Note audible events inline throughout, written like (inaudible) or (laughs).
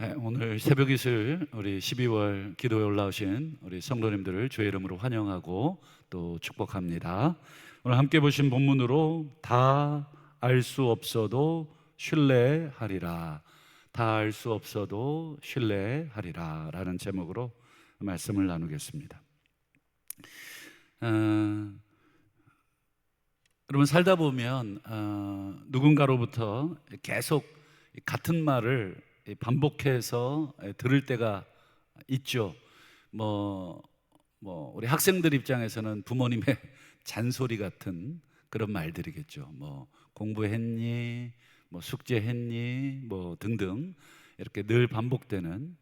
네, 오늘 새벽 이슬 우리 12월 기도에 올라오신 우리 성도님들을 주의 이름으로 환영하고 또 축복합니다. 오늘 함께 보신 본문으로 다 알 수 없어도 신뢰하리라. 다 알 수 없어도 신뢰하리라라는 제목으로 말씀을 나누겠습니다. 어, 여러분 살다 보면 어, 누군가로부터 계속 같은 말을 반복해서 들을 때가 있죠. 뭐, 뭐 우리 학생들 입장에서는 부모님의 (laughs) 잔소리 같은 그런 말들이겠죠. 뭐 공부했니, 뭐 숙제했니, 뭐 등등 이렇게 늘 반복되는.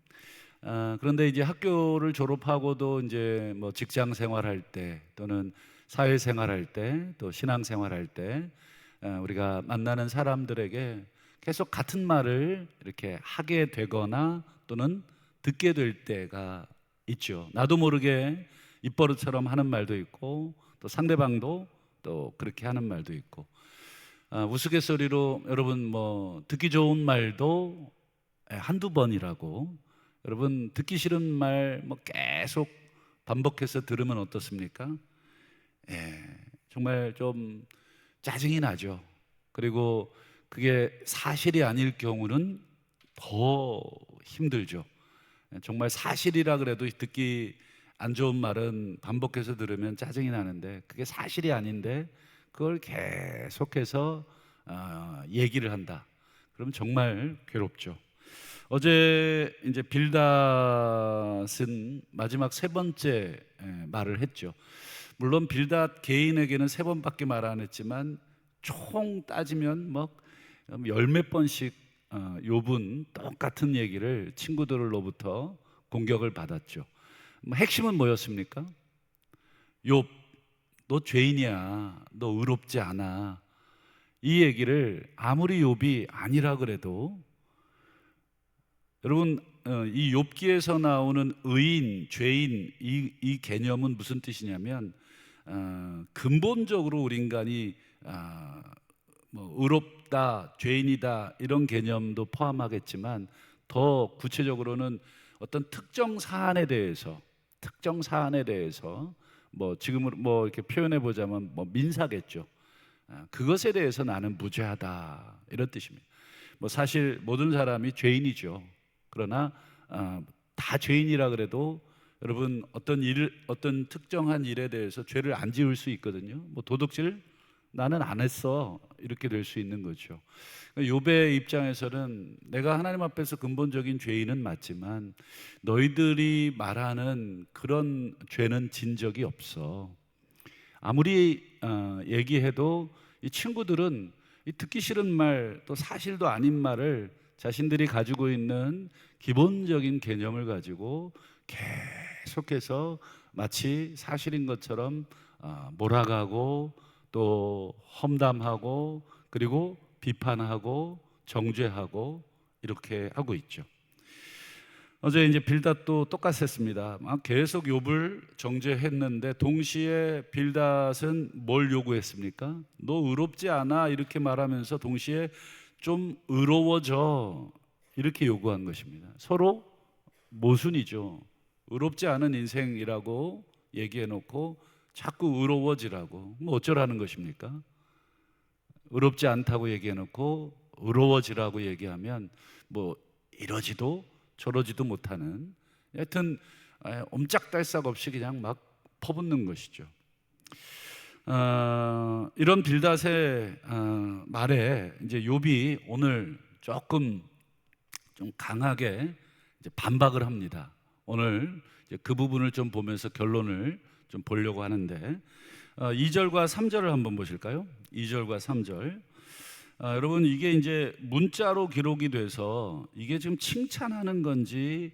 아, 그런데 이제 학교를 졸업하고도 이제 뭐 직장 생활할 때 또는 사회 생활할 때 또 신앙 생활할 때 아, 우리가 만나는 사람들에게 계속 같은 말을 이렇게 하게 되거나 또는 듣게 될 때가 있죠. 나도 모르게 입버릇처럼 하는 말도 있고 또 상대방도 또 그렇게 하는 말도 있고 아, 우스갯소리로 여러분 뭐 듣기 좋은 말도 한두 번이라고 여러분 듣기 싫은 말 뭐 계속 반복해서 들으면 어떻습니까? 예, 정말 좀 짜증이 나죠. 그리고 그게 사실이 아닐 경우는 더 힘들죠. 정말 사실이라 그래도 듣기 안 좋은 말은 반복해서 들으면 짜증이 나는데 그게 사실이 아닌데 그걸 계속해서 어, 얘기를 한다. 그럼 정말 괴롭죠. 어제 이제 빌닷은 마지막 세 번째 말을 했죠. 물론 빌닷 개인에게는 세 번밖에 말 안 했지만 총 따지면 뭐 열 몇 번씩 어, 욥은 똑같은 얘기를 친구들로부터 공격을 받았죠. 뭐 핵심은 뭐였습니까? 욥, 너 죄인이야. 너 의롭지 않아. 이 얘기를 아무리 욥이 아니라 그래도 여러분 어, 이 욥기에서 나오는 의인, 죄인 이, 이 개념은 무슨 뜻이냐면 어, 근본적으로 우리 인간이 어, 뭐 의롭 다, 죄인이다 이런 개념도 포함하겠지만 더 구체적으로는 어떤 특정 사안에 대해서 특정 사안에 대해서 뭐 지금으로 뭐 이렇게 표현해 보자면 뭐 민사겠죠. 아, 그것에 대해서 나는 무죄하다 이런 뜻입니다. 뭐 사실 모든 사람이 죄인이죠. 그러나 아, 다 죄인이라 그래도 여러분 어떤 일 어떤 특정한 일에 대해서 죄를 안 지을 수 있거든요. 뭐 도둑질 나는 안 했어 이렇게 될 수 있는 거죠. 요배 입장에서는 내가 하나님 앞에서 근본적인 죄인은 맞지만 너희들이 말하는 그런 죄는 진 적이 없어. 아무리 어, 얘기해도 이 친구들은 이 듣기 싫은 말 또 사실도 아닌 말을 자신들이 가지고 있는 기본적인 개념을 가지고 계속해서 마치 사실인 것처럼 어, 몰아가고 또 험담하고 그리고 비판하고 정죄하고 이렇게 하고 있죠. 어제 이제 빌닷도 똑같았습니다. 막 계속 욥을 정죄했는데 동시에 빌닷은 뭘 요구했습니까? 너 의롭지 않아 이렇게 말하면서 동시에 좀 의로워져 이렇게 요구한 것입니다. 서로 모순이죠. 의롭지 않은 인생이라고 얘기해 놓고 자꾸 의로워지라고 뭐 어쩌라는 것입니까? 의롭지 않다고 얘기해 놓고 의로워지라고 얘기하면 뭐 이러지도 저러지도 못하는 하여튼 옴짝달싹 없이 그냥 막 퍼붓는 것이죠. 어, 이런 빌닷의 어, 말에 이제 욥이 오늘 조금 좀 강하게 반박을 합니다. 오늘 그 부분을 좀 보면서 결론을 좀 보려고 하는데 어, 2절과 3절을 한번 보실까요? 2절과 3절. 아, 여러분 이게 이제 문자로 기록이 돼서 이게 지금 칭찬하는 건지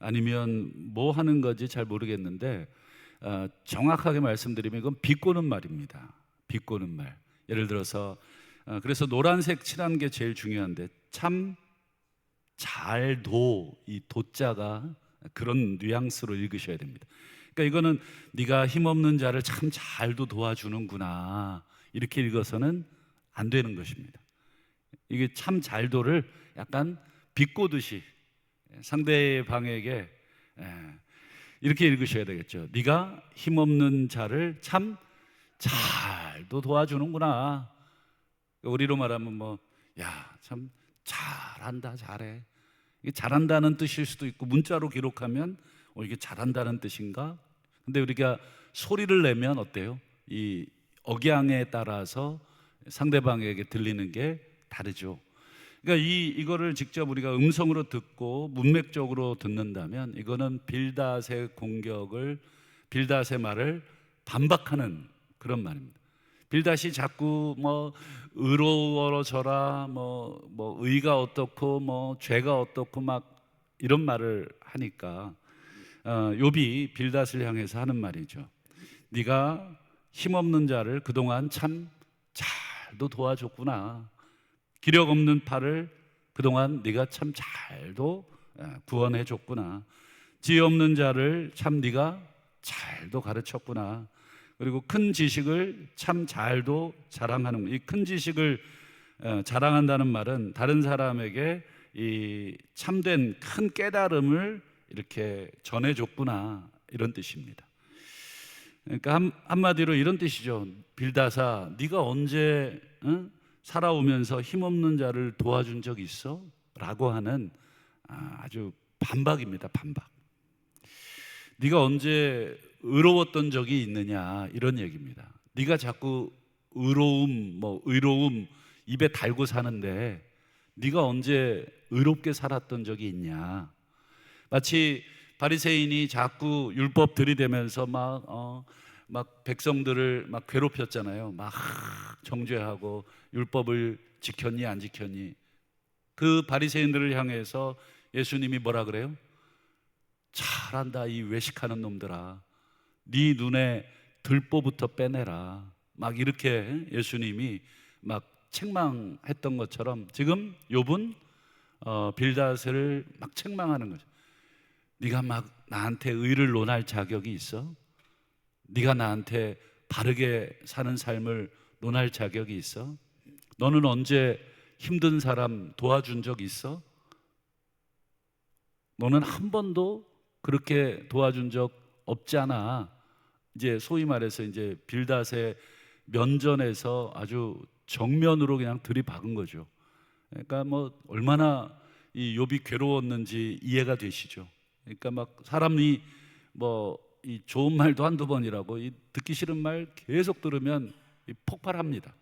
아니면 뭐 하는 건지 잘 모르겠는데 아, 정확하게 말씀드리면 이건 비꼬는 말입니다. 비꼬는 말. 예를 들어서 아, 그래서 노란색 칠한 게 제일 중요한데 참 잘도 이 도자가 그런 뉘앙스로 읽으셔야 됩니다. 그러니까 이거는 네가 힘없는 자를 참 잘도 도와주는구나 이렇게 읽어서는 안 되는 것입니다. 이게 참 잘도를 약간 비꼬듯이 상대방에게 예, 이렇게 읽으셔야 되겠죠. 네가 힘없는 자를 참 잘도 도와주는구나. 우리로 말하면 뭐, 야, 참 잘한다, 잘해. 이게 잘한다는 뜻일 수도 있고 문자로 기록하면 어, 이게 잘한다는 뜻인가? 근데 우리가 소리를 내면 어때요? 이 억양에 따라서 상대방에게 들리는 게 다르죠. 그러니까 이 이거를 직접 우리가 음성으로 듣고 문맥적으로 듣는다면 이거는 빌닷의 공격을 빌닷의 말을 반박하는 그런 말입니다. 빌닷이 자꾸 뭐 의로워져라 뭐 뭐 의가 어떻고 뭐 죄가 어떻고 막 이런 말을 하니까 어, 욥이 빌닷을 향해서 하는 말이죠. 네가 힘없는 자를 그동안 참 잘도 도와줬구나. 기력 없는 팔을 그동안 네가 참 잘도 어, 구원해 줬구나. 지혜 없는 자를 참 네가 잘도 가르쳤구나. 그리고 큰 지식을 참 잘도 자랑하는 이 큰 지식을 어, 자랑한다는 말은 다른 사람에게 이 참된 큰 깨달음을 이렇게 전해줬구나 이런 뜻입니다. 그러니까 한, 한마디로 이런 뜻이죠. 빌다사, 네가 언제 응? 살아오면서 힘없는 자를 도와준 적 있어? 라고 하는 아, 아주 반박입니다. 반박. 네가 언제 의로웠던 적이 있느냐 이런 얘기입니다. 네가 자꾸 의로움, 뭐 의로움 입에 달고 사는데 네가 언제 의롭게 살았던 적이 있냐? 마치 바리새인이 자꾸 율법 들이대면서 막 어, 막 백성들을 막 괴롭혔잖아요. 막 정죄하고 율법을 지켰니 안 지켰니? 그 바리새인들을 향해서 예수님이 뭐라 그래요? 잘한다 이 외식하는 놈들아. 네 눈에 들보부터 빼내라. 막 이렇게 예수님이 막 책망했던 것처럼 지금 욥은 어, 빌닷을 막 책망하는 거죠. 네가 막 나한테 의를 논할 자격이 있어? 네가 나한테 바르게 사는 삶을 논할 자격이 있어? 너는 언제 힘든 사람 도와준 적 있어? 너는 한 번도 그렇게 도와준 적 없잖아. 이제 소위 말해서 이제 빌닷의 면전에서 아주 정면으로 그냥 들이박은 거죠. 그러니까 뭐 얼마나 이 욥이 괴로웠는지 이해가 되시죠. 그러니까 막 사람이 뭐 이 좋은 말도 한두 번이라고 이 듣기 싫은 말 계속 들으면 이 폭발합니다.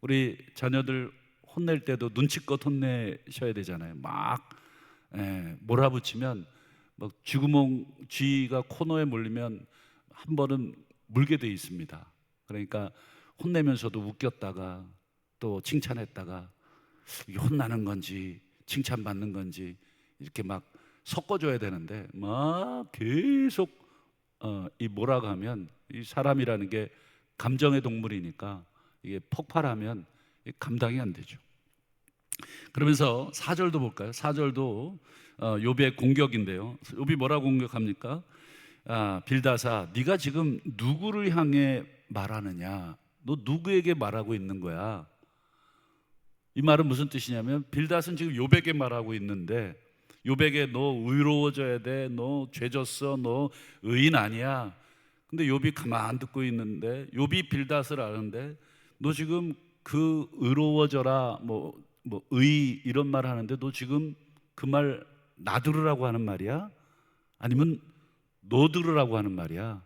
우리 자녀들 혼낼 때도 눈치껏 혼내셔야 되잖아요. 막 예, 몰아붙이면 막 쥐구멍 쥐가 코너에 몰리면 한 번은 물게 돼 있습니다. 그러니까 혼내면서도 웃겼다가 또 칭찬했다가 이게 혼나는 건지 칭찬받는 건지 이렇게 막 섞어줘야 되는데 막 계속 어, 이 하면 이 사람이라는 게 감정의 동물이니까 이게 폭발하면 감당이 안 되죠. 그러면서 4절도 볼까요? 4절도 어, 욥의 공격인데요. 욥이 뭐라고 공격합니까? 아, 빌다사, 네가 지금 누구를 향해 말하느냐? 너 누구에게 말하고 있는 거야? 이 말은 무슨 뜻이냐면 빌닷은 지금 욥에게 말하고 있는데 욥에게 너 의로워져야 돼. 너 죄졌어. 너 의인 아니야. 근데 욥이 가만 안 듣고 있는데 욥이 빌닷을 아는데 너 지금 그 의로워져라 뭐 뭐 의 이런 말 하는데 너 지금 그 말 나 들으라고 하는 말이야? 아니면 너 들으라고 하는 말이야?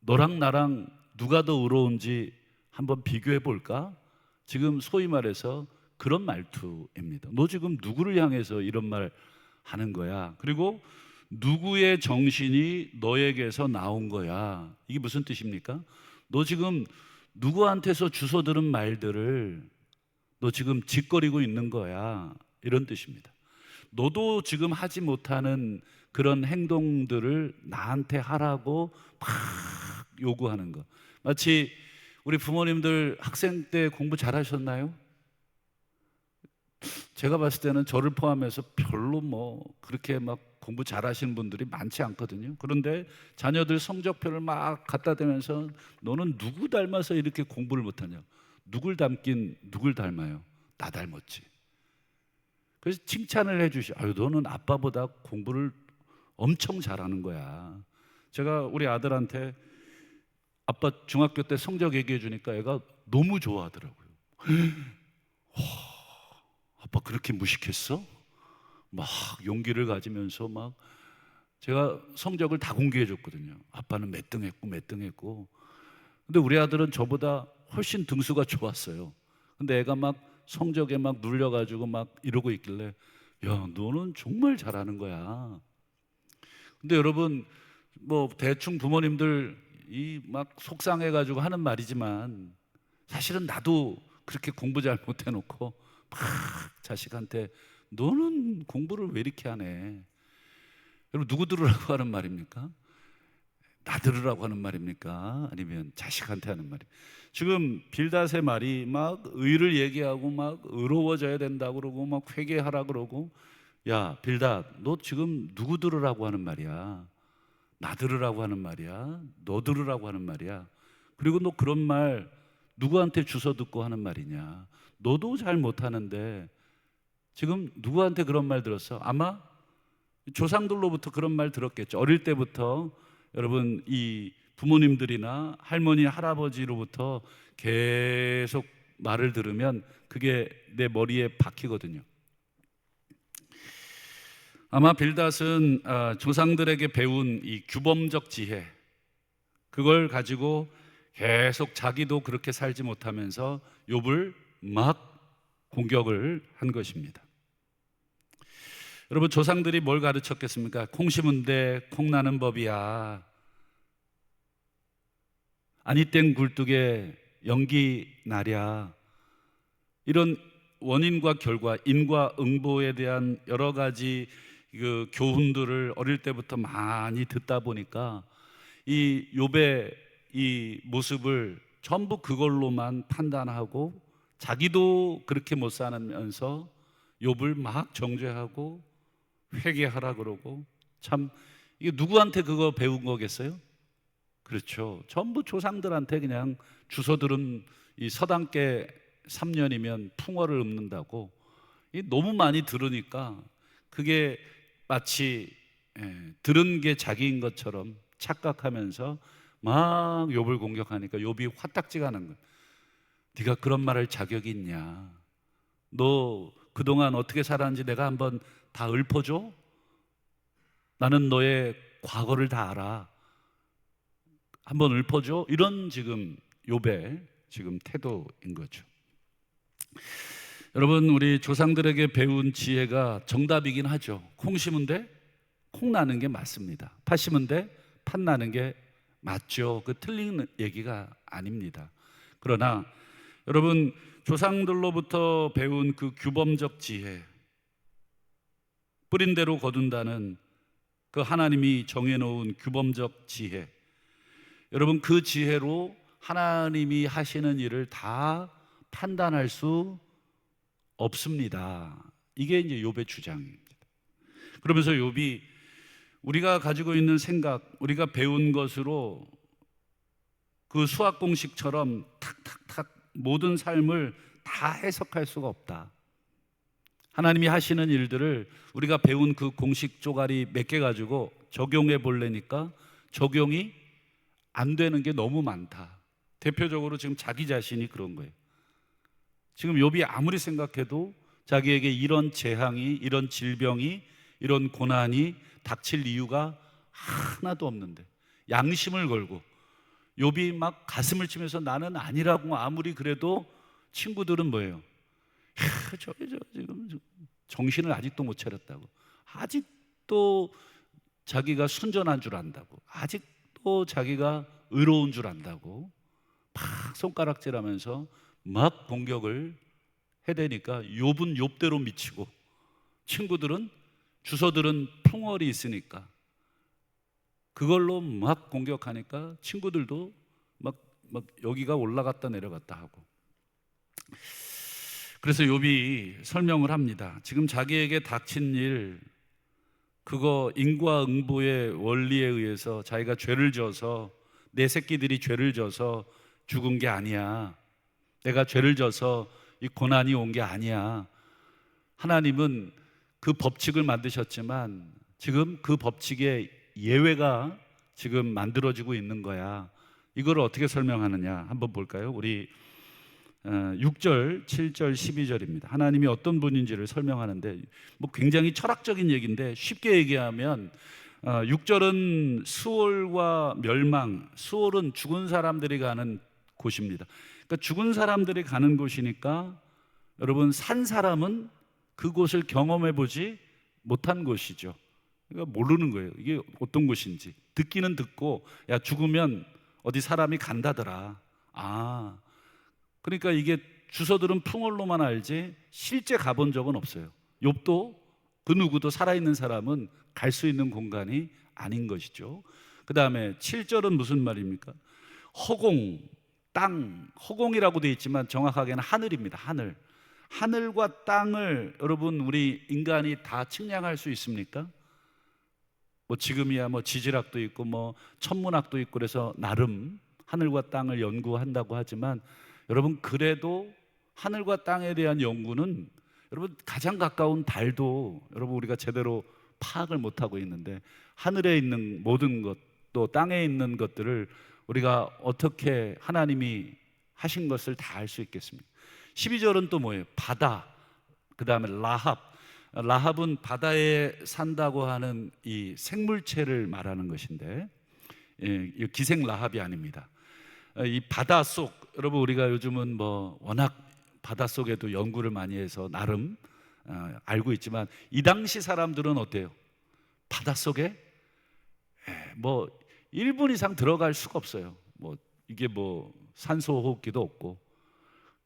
너랑 나랑 누가 더 의로운지 한번 비교해 볼까? 지금 소위 말해서 그런 말투입니다. 너 지금 누구를 향해서 이런 말 하는 거야? 그리고 누구의 정신이 너에게서 나온 거야? 이게 무슨 뜻입니까? 너 지금 누구한테서 주워 들은 말들을 너 지금 짓거리고 있는 거야. 이런 뜻입니다. 너도 지금 하지 못하는 그런 행동들을 나한테 하라고 막 요구하는 거. 마치 우리 부모님들 학생 때 공부 잘하셨나요? 제가 봤을 때는 저를 포함해서 별로 뭐 그렇게 막 공부 잘하시는 분들이 많지 않거든요. 그런데 자녀들 성적표를 막 갖다 대면서 너는 누구 닮아서 이렇게 공부를 못하냐? 누굴 닮긴 누굴 닮아요? 나 닮았지. 그래서 칭찬을 해주시. 아유 너는 아빠보다 공부를 엄청 잘하는 거야. 제가 우리 아들한테 아빠 중학교 때 성적 얘기해 주니까 애가 너무 좋아하더라고요. (gasps) 와, 아빠 그렇게 무식했어? 막 용기를 가지면서 막 제가 성적을 다 공개해 줬거든요. 아빠는 몇 등 했고 몇 등 했고. 근데 우리 아들은 저보다 훨씬 등수가 좋았어요. 근데 애가 막 성적에 막 눌려 가지고 막 이러고 있길래 야, 너는 정말 잘하는 거야. 근데 여러분 뭐 대충 부모님들 이 막 속상해 가지고 하는 말이지만 사실은 나도 그렇게 공부 잘 못해 놓고 막 자식한테 너는 공부를 왜 이렇게 하네. 여러분 누구 들으라고 하는 말입니까? 나 들으라고 하는 말입니까? 아니면 자식한테 하는 말이? 지금 빌닷의 말이 막 의를 얘기하고 막 의로워져야 된다 그러고 막 회개하라 그러고 야 빌닷 너 지금 누구 들으라고 하는 말이야? 나 들으라고 하는 말이야? 너 들으라고 하는 말이야? 그리고 너 그런 말 누구한테 주워 듣고 하는 말이냐? 너도 잘 못하는데 지금 누구한테 그런 말 들었어? 아마 조상들로부터 그런 말 들었겠죠. 어릴 때부터 여러분 이 부모님들이나 할머니 할아버지로부터 계속 말을 들으면 그게 내 머리에 박히거든요. 아마 빌닷은 아, 조상들에게 배운 이 규범적 지혜 그걸 가지고 계속 자기도 그렇게 살지 못하면서 욥을 막 공격을 한 것입니다. 여러분 조상들이 뭘 가르쳤겠습니까? 콩 심은 데콩 나는 법이야. 아니 땡 굴뚝에 연기 나랴. 이런 원인과 결과, 인과 응보에 대한 여러 가지 그 교훈들을 어릴 때부터 많이 듣다 보니까 이 욥의 이 모습을 전부 그걸로만 판단하고 자기도 그렇게 못 사면서 욥을 막 정죄하고 회개하라 그러고 참 이게 누구한테 그거 배운 거겠어요? 그렇죠. 전부 조상들한테 그냥 주소 들은 이 서당계 3년이면 풍어를 읊는다고 이 너무 많이 들으니까 그게 마치 예, 들은 게 자기인 것처럼 착각하면서 막 욥을 공격하니까 욥이 화딱지가 나는 거야. 네가 그런 말할 자격이 있냐? 너 그동안 어떻게 살았는지 내가 한번 다 읊어줘? 나는 너의 과거를 다 알아. 한번 읊어줘? 이런 지금 욥의 지금 태도인 거죠. 여러분 우리 조상들에게 배운 지혜가 정답이긴 하죠. 콩 심은 데콩 나는 게 맞습니다. 팥 심은 데팥 나는 게 맞죠. 그 틀린 얘기가 아닙니다. 그러나 여러분 조상들로부터 배운 그 규범적 지혜 뿌린 대로 거둔다는 그 하나님이 정해놓은 규범적 지혜 여러분 그 지혜로 하나님이 하시는 일을 다 판단할 수 없습니다. 이게 이제 욥의 주장입니다. 그러면서 욥이 우리가 가지고 있는 생각, 우리가 배운 것으로 그 수학 공식처럼 탁탁탁 모든 삶을 다 해석할 수가 없다. 하나님이 하시는 일들을 우리가 배운 그 공식 쪼가리 몇 개 가지고 적용해 볼래니까 적용이 안 되는 게 너무 많다. 대표적으로 지금 자기 자신이 그런 거예요. 지금 욥이 아무리 생각해도 자기에게 이런 재앙이 이런 질병이 이런 고난이 닥칠 이유가 하나도 없는데 양심을 걸고 욥이 막 가슴을 치면서 나는 아니라고 아무리 그래도 친구들은 뭐예요? 저, 저 정신을 아직도 못 차렸다고. 아직도 자기가 순전한 줄 안다고. 아직도 자기가 의로운 줄 안다고. 막 손가락질하면서 막 공격을 해대니까 욥은 욥대로 미치고 친구들은 주소들은 풍월이 있으니까 그걸로 막 공격하니까 친구들도 막, 막 여기가 올라갔다 내려갔다 하고 그래서 욥이 설명을 합니다. 지금 자기에게 닥친 일 그거 인과응보의 원리에 의해서 자기가 죄를 져서 내 새끼들이 죄를 져서 죽은 게 아니야. 내가 죄를 져서 이 고난이 온 게 아니야. 하나님은 그 법칙을 만드셨지만 지금 그 법칙의 예외가 지금 만들어지고 있는 거야. 이걸 어떻게 설명하느냐 한번 볼까요? 우리 어, 6절, 7절, 12절입니다. 하나님이 어떤 분인지를 설명하는데 뭐 굉장히 철학적인 얘기인데 쉽게 얘기하면 어, 6절은 수월과 멸망, 수월은 죽은 사람들이 가는 곳입니다. 그러니까 죽은 사람들이 가는 곳이니까 여러분 산 사람은 그곳을 경험해 보지 못한 곳이죠. 그러니까 모르는 거예요. 이게 어떤 곳인지 듣기는 듣고 야 죽으면 어디 사람이 간다더라. 아 그러니까 이게 주서들은 풍월로만 알지 실제 가본 적은 없어요. 욥도 그 누구도 살아있는 사람은 갈 수 있는 공간이 아닌 것이죠. 그 다음에 7절은 무슨 말입니까? 허공, 땅, 허공이라고 되어 있지만 정확하게는 하늘입니다. 하늘. 하늘과 땅을 여러분 우리 인간이 다 측량할 수 있습니까? 뭐 지금이야 뭐 지질학도 있고 뭐 천문학도 있고 그래서 나름 하늘과 땅을 연구한다고 하지만 여러분 그래도 하늘과 땅에 대한 연구는 여러분 가장 가까운 달도 여러분 우리가 제대로 파악을 못 하고 있는데 하늘에 있는 모든 것 또 땅에 있는 것들을 우리가 어떻게 하나님이 하신 것을 다 알 수 있겠습니까? 12절은 또 뭐예요? 바다. 그다음에 라합. 라합은 바다에 산다고 하는 이 생물체를 말하는 것인데 예, 이 기생 라합이 아닙니다. 어, 이 바다 속 여러분 우리가 요즘은 뭐 워낙 바다 속에도 연구를 많이 해서 나름 어, 알고 있지만 이 당시 사람들은 어때요? 바다 속에 예, 뭐 1분 이상 들어갈 수가 없어요. 뭐 이게 뭐 산소 호흡기도 없고.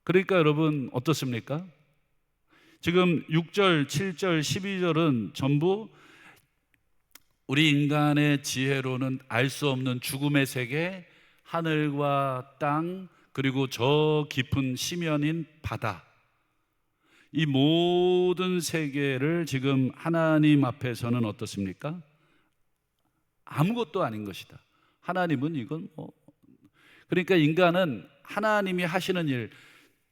그러니까 여러분 어떻습니까? 지금 6절, 7절, 12절은 전부 우리 인간의 지혜로는 알 수 없는 죽음의 세계, 하늘과 땅, 그리고 저 깊은 심연인 바다. 이 모든 세계를 지금 하나님 앞에서는 어떻습니까? 아무것도 아닌 것이다. 하나님은 이건 뭐 그러니까 인간은 하나님이 하시는 일,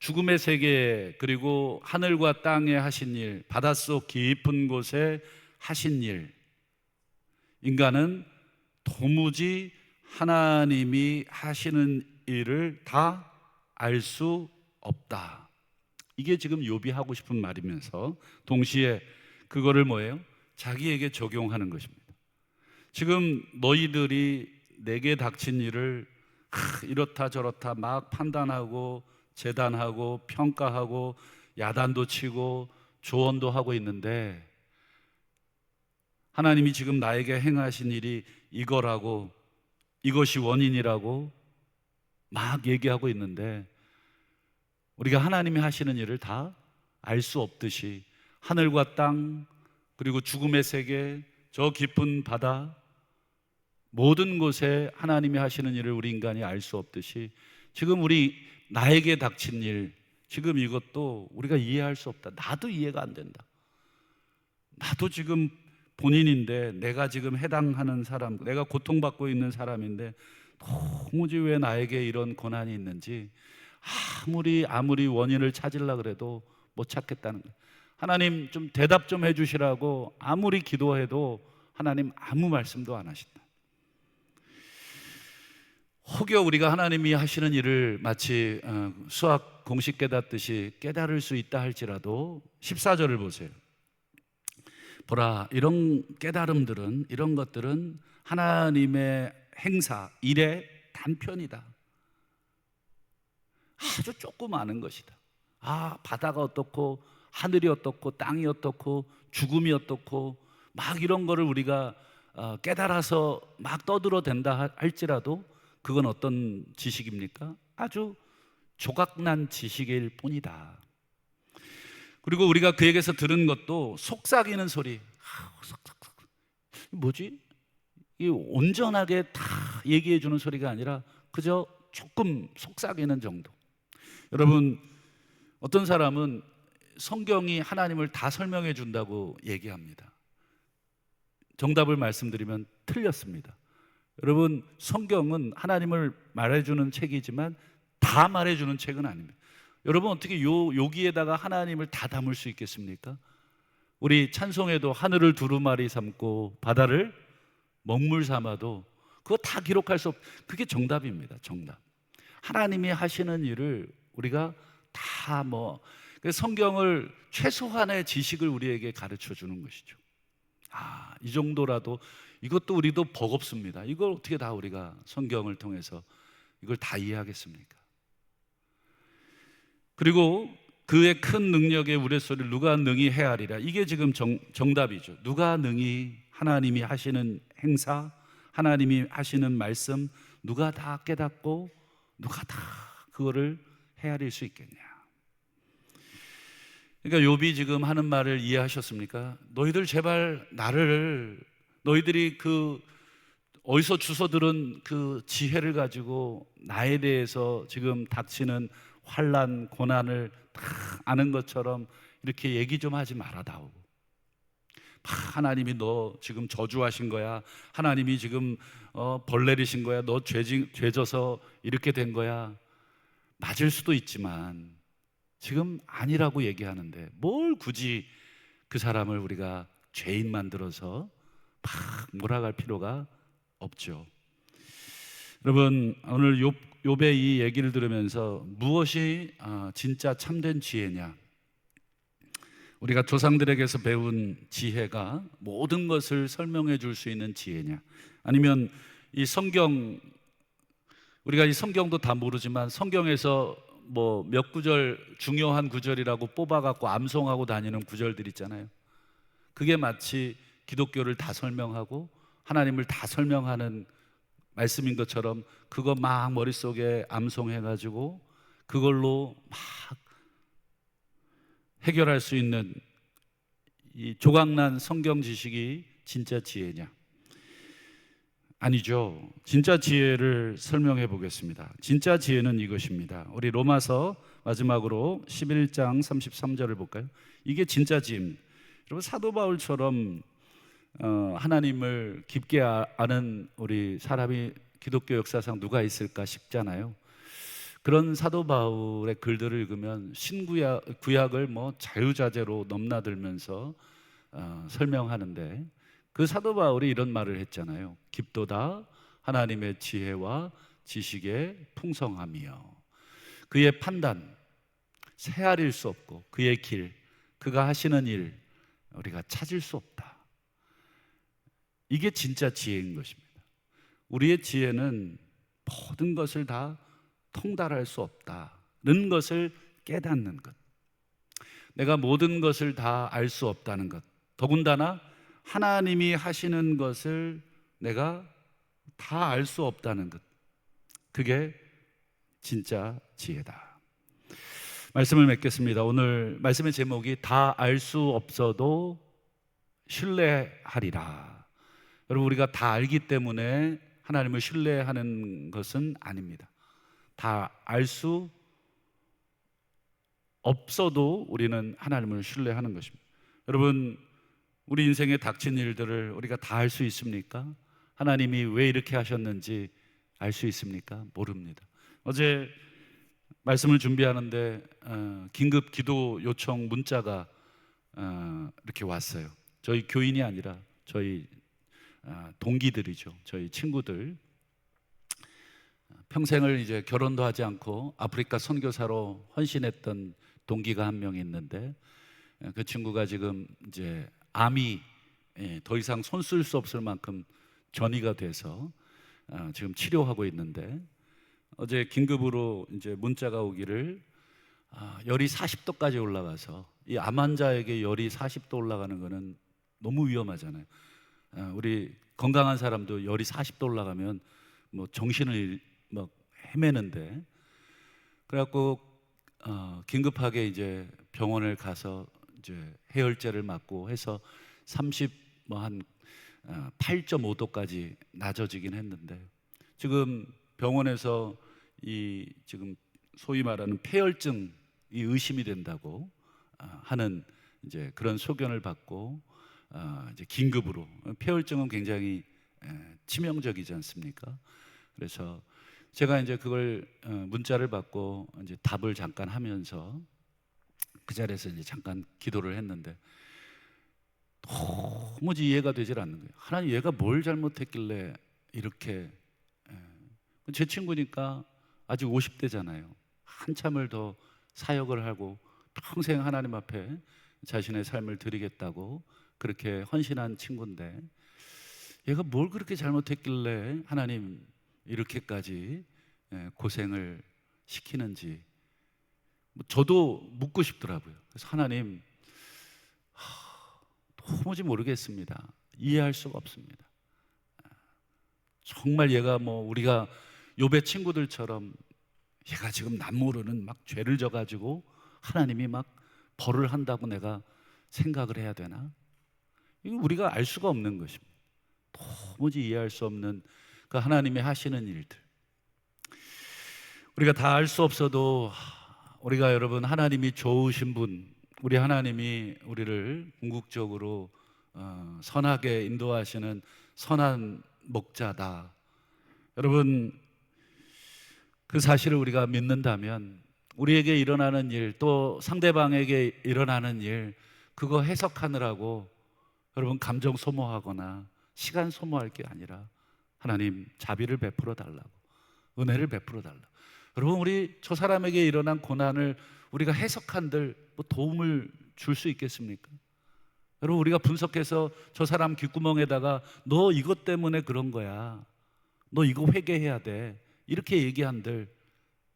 죽음의 세계 그리고 하늘과 땅에 하신 일, 바닷속 깊은 곳에 하신 일, 인간은 도무지 하나님이 하시는 일을 다 알 수 없다. 이게 지금 욥이 하고 싶은 말이면서 동시에 그거를 뭐예요? 자기에게 적용하는 것입니다. 지금 너희들이 내게 닥친 일을 하, 이렇다 저렇다 막 판단하고 재단하고 평가하고 야단도 치고 조언도 하고 있는데 하나님이 지금 나에게 행하신 일이 이거라고 이것이 원인이라고 막 얘기하고 있는데 우리가 하나님이 하시는 일을 다 알 수 없듯이 하늘과 땅 그리고 죽음의 세계 저 깊은 바다 모든 곳에 하나님이 하시는 일을 우리 인간이 알 수 없듯이 지금 우리 나에게 닥친 일 지금 이것도 우리가 이해할 수 없다. 나도 이해가 안 된다. 나도 지금 본인인데 내가 지금 해당하는 사람, 내가 고통받고 있는 사람인데 도무지 왜 나에게 이런 고난이 있는지 아무리 아무리 원인을 찾으려 그래도 못 찾겠다는 거예요. 하나님 좀 대답 좀 해주시라고 아무리 기도해도 하나님 아무 말씀도 안 하신다. 혹여 우리가 하나님이 하시는 일을 마치 어, 수학 공식 깨닫듯이 깨달을 수 있다 할지라도 14절을 보세요. 보라, 이런 깨달음들은, 이런 것들은 하나님의 행사, 일의 단편이다. 아주 조금 아는 것이다. 아, 바다가 어떻고, 하늘이 어떻고, 땅이 어떻고, 죽음이 어떻고, 막 이런 거를 우리가 어, 깨달아서 막 떠들어 댄다 할지라도 그건 어떤 지식입니까? 아주 조각난 지식일 뿐이다. 그리고 우리가 그에게서 들은 것도 속삭이는 소리. 뭐지? 이 온전하게 다 얘기해 주는 소리가 아니라 그저 조금 속삭이는 정도. 여러분 어떤 사람은 성경이 하나님을 다 설명해 준다고 얘기합니다. 정답을 말씀드리면 틀렸습니다. 여러분 성경은 하나님을 말해주는 책이지만 다 말해주는 책은 아닙니다. 여러분 어떻게 요 여기에다가 하나님을 다 담을 수 있겠습니까? 우리 찬송에도 하늘을 두루마리 삼고 바다를 먹물 삼아도 그거 다 기록할 수 없. 그게 정답입니다. 정답. 하나님이 하시는 일을 우리가 다뭐 그 성경을 최소한의 지식을 우리에게 가르쳐 주는 것이죠. 아, 이 정도라도 이것도 우리도 버겁습니다. 이걸 어떻게 다 우리가 성경을 통해서 이걸 다 이해하겠습니까? 그리고 그의 큰 능력의 우레소리를 누가 능히 헤아리라. 이게 지금 정, 정답이죠. 누가 능히 하나님이 하시는 행사, 하나님이 하시는 말씀, 누가 다 깨닫고 누가 다 그거를 헤아릴 수 있겠냐. 그러니까 욥이 지금 하는 말을 이해하셨습니까? 너희들 제발 나를 너희들이 그 어디서 주워 들은 그 지혜를 가지고 나에 대해서 지금 닥치는 환란 고난을 다 아는 것처럼 이렇게 얘기 좀 하지 말아다오. 하나님이 너 지금 저주하신 거야. 하나님이 지금 어, 벌 내리신 거야. 너 죄지, 죄져서 이렇게 된 거야. 맞을 수도 있지만 지금 아니라고 얘기하는데 뭘 굳이 그 사람을 우리가 죄인 만들어서 막 몰아갈 필요가 없죠. 여러분 오늘 욥, 욥의 이 얘기를 들으면서 무엇이 아, 진짜 참된 지혜냐? 우리가 조상들에게서 배운 지혜가 모든 것을 설명해 줄 수 있는 지혜냐? 아니면 이 성경 우리가 이 성경도 다 모르지만 성경에서 뭐 몇 구절 중요한 구절이라고 뽑아 갖고 암송하고 다니는 구절들 있잖아요. 그게 마치 기독교를 다 설명하고 하나님을 다 설명하는 말씀인 것처럼 그거 막 머릿속에 암송해 가지고 그걸로 막 해결할 수 있는 이 조각난 성경 지식이 진짜 지혜냐? 아니죠. 진짜 지혜를 설명해 보겠습니다. 진짜 지혜는 이것입니다. 우리 로마서 마지막으로 11장 33절을 볼까요? 이게 진짜 지혜입니다. 여러분 사도 바울처럼 어, 하나님을 깊게 아- 아는 우리 사람이 기독교 역사상 누가 있을까 싶잖아요. 그런 사도 바울의 글들을 읽으면 신구약 구약을 뭐 자유자재로 넘나들면서 어, 설명하는데 그 사도 바울이 이런 말을 했잖아요. 깊도다 하나님의 지혜와 지식의 풍성함이요. 그의 판단 헤아릴 수 없고 그의 길 그가 하시는 일 우리가 찾을 수 없다. 이게 진짜 지혜인 것입니다. 우리의 지혜는 모든 것을 다 통달할 수 없다는 것을 깨닫는 것. 내가 모든 것을 다 알 수 없다는 것. 더군다나 하나님이 하시는 것을 내가 다 알 수 없다는 것. 그게 진짜 지혜다. 말씀을 맺겠습니다. 오늘 말씀의 제목이 다 알 수 없어도 신뢰하리라. 여러분 우리가 다 알기 때문에 하나님을 신뢰하는 것은 아닙니다. 다 알 수 없어도 우리는 하나님을 신뢰하는 것입니다. 여러분 우리 인생에 닥친 일들을 우리가 다 알 수 있습니까? 하나님이 왜 이렇게 하셨는지 알 수 있습니까? 모릅니다. 어제 말씀을 준비하는데 어, 긴급 기도 요청 문자가 어, 이렇게 왔어요. 저희 교인이 아니라 저희 어, 동기들이죠. 저희 친구들 평생을 이제 결혼도 하지 않고 아프리카 선교사로 헌신했던 동기가 한 명 있는데 어, 그 친구가 지금 이제 암이 예, 더 이상 손 쓸 수 없을 만큼 전이가 돼서 어, 지금 치료하고 있는데 어제 긴급으로 이제 문자가 오기를 아, 열이 40도까지 올라가서 이 암 환자에게 열이 40도 올라가는 거는 너무 위험하잖아요. 아, 우리 건강한 사람도 열이 40도 올라가면 뭐 정신을 막 헤매는데 그래갖고 어, 긴급하게 이제 병원을 가서 이제 해열제를 맞고 해서 30뭐한 8.5도까지 낮아지긴 했는데 지금 병원에서 이 지금 소위 말하는 폐혈증이 의심이 된다고 아, 하는 이제 그런 소견을 받고 아, 이제 긴급으로 폐혈증은 굉장히 에, 치명적이지 않습니까? 그래서 제가 이제 그걸 어, 문자를 받고 이제 답을 잠깐 하면서 그 자리에서 이제 잠깐 기도를 했는데 도무지 이해가 되질 않는 거예요. 하나님 얘가 뭘 잘못했길래 이렇게 예. 제 친구니까 아직 50대잖아요. 한참을 더 사역을 하고 평생 하나님 앞에 자신의 삶을 드리겠다고 그렇게 헌신한 친구인데 얘가 뭘 그렇게 잘못했길래 하나님 이렇게까지 예, 고생을 시키는지 뭐 저도 묻고 싶더라고요. 그래서 하나님 하, 도무지 모르겠습니다. 이해할 수가 없습니다. 정말 얘가 뭐 우리가 요배 친구들처럼 얘가 지금 남 모르는 막 죄를 져가지고 하나님이 막 벌을 한다고 내가 생각을 해야 되나? 이거 우리가 알 수가 없는 것입니다. 도무지 이해할 수 없는 그 하나님의 하시는 일들. 우리가 다 알 수 없어도 우리가 여러분 하나님이 좋으신 분, 우리 하나님이 우리를 궁극적으로 어, 선하게 인도하시는 선한 목자다. 여러분 그 사실을 우리가 믿는다면 우리에게 일어나는 일 또 상대방에게 일어나는 일 그거 해석하느라고 여러분 감정 소모하거나 시간 소모할 게 아니라 하나님 자비를 베풀어 달라고 은혜를 베풀어 달라. 여러분 우리 저 사람에게 일어난 고난을 우리가 해석한들 뭐 도움을 줄 수 있겠습니까? 여러분 우리가 분석해서 저 사람 귓구멍에다가 너 이것 때문에 그런 거야. 너 이거 회개해야 돼. 이렇게 얘기한들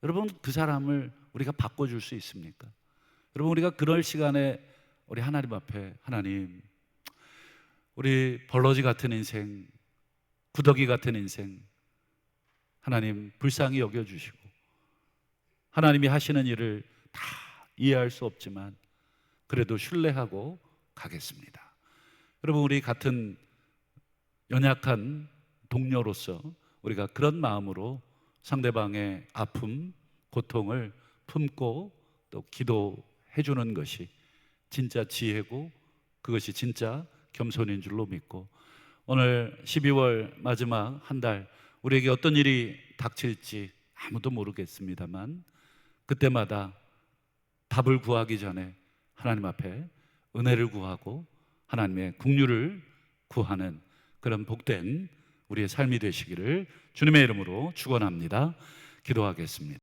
여러분 그 사람을 우리가 바꿔줄 수 있습니까? 여러분 우리가 그럴 시간에 우리 하나님 앞에 하나님 우리 벌러지 같은 인생 구더기 같은 인생 하나님 불쌍히 여겨주시고 하나님이 하시는 일을 다 이해할 수 없지만 그래도 신뢰하고 가겠습니다. 여러분 우리 같은 연약한 동료로서 우리가 그런 마음으로 상대방의 아픔, 고통을 품고 또 기도해 주는 것이 진짜 지혜고 그것이 진짜 겸손인 줄로 믿고 오늘 12월 마지막 한 달 우리에게 어떤 일이 닥칠지 아무도 모르겠습니다만 그때마다 답을 구하기 전에 하나님 앞에 은혜를 구하고 하나님의 국류를 구하는 그런 복된 우리의 삶이 되시기를 주님의 이름으로 축원합니다. 기도하겠습니다.